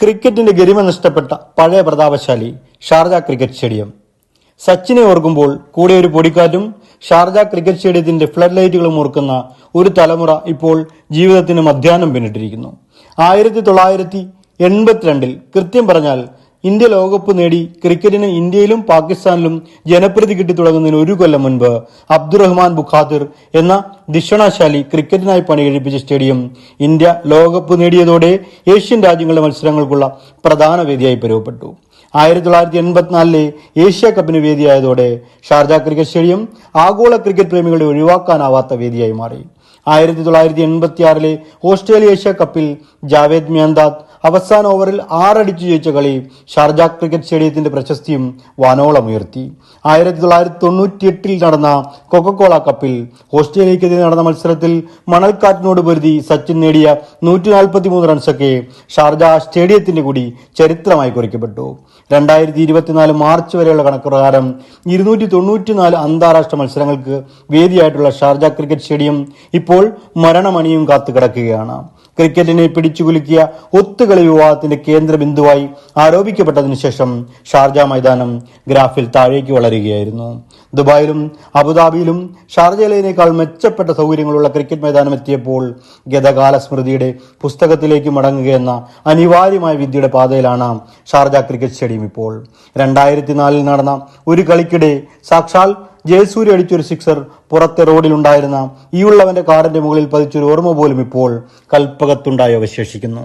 ക്രിക്കറ്റിന്റെ ഗരിമ നഷ്ടപ്പെട്ട പഴയ പ്രതാപശാലി ഷാർജ ക്രിക്കറ്റ് സ്റ്റേഡിയം. സച്ചിനെ ഓർക്കുമ്പോൾ കൂടെ ഒരു പൊടിക്കാറ്റും ഷാർജ ക്രിക്കറ്റ് സ്റ്റേഡിയത്തിന്റെ ഫ്ലഡ് ലൈറ്റുകളും ഓർക്കുന്ന ഒരു തലമുറ ഇപ്പോൾ ജീവിതത്തിന് മധ്യാഹ്നം പിന്നിട്ടിരിക്കുന്നു. ആയിരത്തി തൊള്ളായിരത്തി എൺപത്തിരണ്ടിൽ കൃത്യം പറഞ്ഞാൽ ഇന്ത്യ ലോകകപ്പ് നേടി ക്രിക്കറ്റിന് ഇന്ത്യയിലും പാകിസ്ഥാനിലും ജനപ്രീതി കിട്ടി തുടങ്ങുന്നതിന് ഒരു കൊല്ലം മുൻപ് അബ്ദുറഹ്മാൻ ബുഖാദിർ എന്ന ദിഷണാശാലി ക്രിക്കറ്റിനായി പണി കഴിപ്പിച്ച സ്റ്റേഡിയം ഇന്ത്യ ലോകകപ്പ് നേടിയതോടെ ഏഷ്യൻ രാജ്യങ്ങളുടെ മത്സരങ്ങൾക്കുള്ള പ്രധാന വേദിയായി പരുവപ്പെട്ടു ആയിരത്തി തൊള്ളായിരത്തി എൺപത്തിനാലിലെ ഏഷ്യ കപ്പിന് വേദിയായതോടെ ഷാർജ ക്രിക്കറ്റ് സ്റ്റേഡിയം ആഗോള ക്രിക്കറ്റ് പ്രേമികളെ ഒഴിവാക്കാനാവാത്ത വേദിയായി മാറി. ആയിരത്തി തൊള്ളായിരത്തി എൺപത്തി ആറിലെ ഓസ്ട്രേലിയ ഏഷ്യ കപ്പിൽ ജാവേദ് മ്യാന്താദ് അവസാന ഓവറിൽ ആറടിച്ചു ജയിച്ച കളി ഷാർജ ക്രിക്കറ്റ് സ്റ്റേഡിയത്തിന്റെ പ്രശസ്തിയും വാനോളം ഉയർത്തി. ആയിരത്തി തൊള്ളായിരത്തി തൊണ്ണൂറ്റി എട്ടിൽ നടന്ന കൊക്കക്കോള കപ്പിൽ ഓസ്ട്രേലിയക്കെതിരെ നടന്ന മത്സരത്തിൽ മണൽക്കാറ്റിനോട് പൊരുതി സച്ചിൻ നേടിയ നൂറ്റി നാൽപ്പത്തി മൂന്ന് റൺസൊക്കെ ഷാർജ സ്റ്റേഡിയത്തിന്റെ കൂടി ചരിത്രമായി കുറിക്കപ്പെട്ടു. രണ്ടായിരത്തി ഇരുപത്തിനാല് മാർച്ച് വരെയുള്ള കണക്ക് പ്രകാരം ഇരുന്നൂറ്റി തൊണ്ണൂറ്റിനാല് അന്താരാഷ്ട്ര മത്സരങ്ങൾക്ക് വേദിയായിട്ടുള്ള ഷാർജ ക്രിക്കറ്റ് സ്റ്റേഡിയം ഇപ്പോൾ മരണമണിയും കാത്തു കിടക്കുകയാണ് ക്രിക്കറ്റിനെ പിടിച്ചുകുലുക്കിയ ഒത്തുകളി വിവാദത്തിന്റെ കേന്ദ്ര ബിന്ദുവായി ആരോപിക്കപ്പെട്ടതിനു ശേഷം ഷാർജ മൈതാനം ഗ്രാഫിൽ താഴേക്ക് വളരുകയായിരുന്നു. ദുബായിലും അബുദാബിയിലും ഷാർജയിലേക്കാൾ മെച്ചപ്പെട്ട സൗകര്യങ്ങളുള്ള ക്രിക്കറ്റ് മൈതാനം എത്തിയപ്പോൾ ഗതകാല സ്മൃതിയുടെ പുസ്തകത്തിലേക്ക് മടങ്ങുകയെന്ന അനിവാര്യമായ വിദ്യയുടെ പാതയിലാണ് ഷാർജ ക്രിക്കറ്റ് സ്റ്റേഡിയം ഇപ്പോൾ. രണ്ടായിരത്തി നാലിൽ നടന്ന ഒരു കളിക്കിടെ സാക്ഷാൽ ജയസൂര്യ അടിച്ചൊരു സിക്സർ പുറത്തെ റോഡിലുണ്ടായിരുന്ന ഈ ഉള്ളവന്റെ കാറിന്റെ മുകളിൽ പതിച്ചൊരു ഓർമ്മ പോലും ഇപ്പോൾ കൽപ്പകത്തുണ്ടായി അവശേഷിക്കുന്നു.